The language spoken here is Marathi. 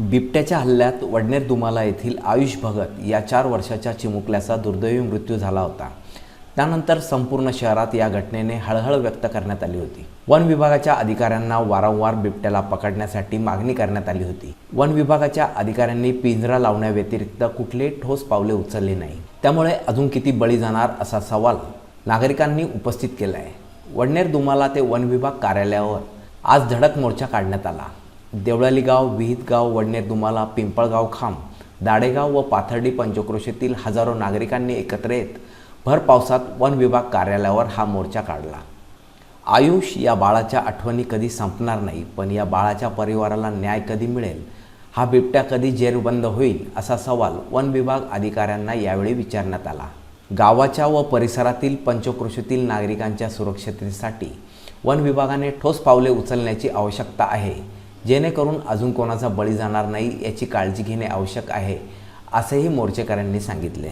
बिबट्याच्या हल्ल्यात वडनेर दुमाला येथील आयुष भगत या चार वर्षाच्या चिमुकल्याचा दुर्दैवी मृत्यू झाला होता. त्यानंतर संपूर्ण शहरात या घटनेने हळहळ व्यक्त करण्यात आली होती. वन विभागाच्या अधिकाऱ्यांना वारंवार बिबट्याला पकडण्यासाठी मागणी करण्यात आली होती. वन विभागाच्या अधिकाऱ्यांनी पिंजरा लावण्याव्यतिरिक्त कुठलेही ठोस पावले उचलली नाही. त्यामुळे अजून किती बळी जाणार असा सवाल नागरिकांनी उपस्थित केला आहे वडनेर दुमाला ते वन विभाग कार्यालयावर आज धडक मोर्चा काढण्यात आला. देवळाली गाव विहित वडनेर दुमाला पिंपळगाव खांब दाडेगाव व पाथर्डी पंचक्रोशीतील हजारो नागरिकांनी एकत्र येत भर पावसात वन विभाग कार्यालयावर हा मोर्चा काढला. आयुष या बाळाच्या आठवणी कधी संपणार नाही पण या बाळाच्या परिवाराला न्याय कधी मिळेल हा बिबट्या कधी जेरबंद होईल असा सवाल वन विभाग अधिकाऱ्यांना यावेळी विचारण्यात आला. गावाच्या व परिसरातील पंचकृषीतील नागरिकांच्या सुरक्षिततेसाठी वन विभागाने ठोस पावले उचलण्याची आवश्यकता आहे. जेणेकरून अजून कोणाचा बळी जाणार नाही याची काळजी घेणे आवश्यक आहे असेही मोर्चेकऱ्यांनी सांगितले.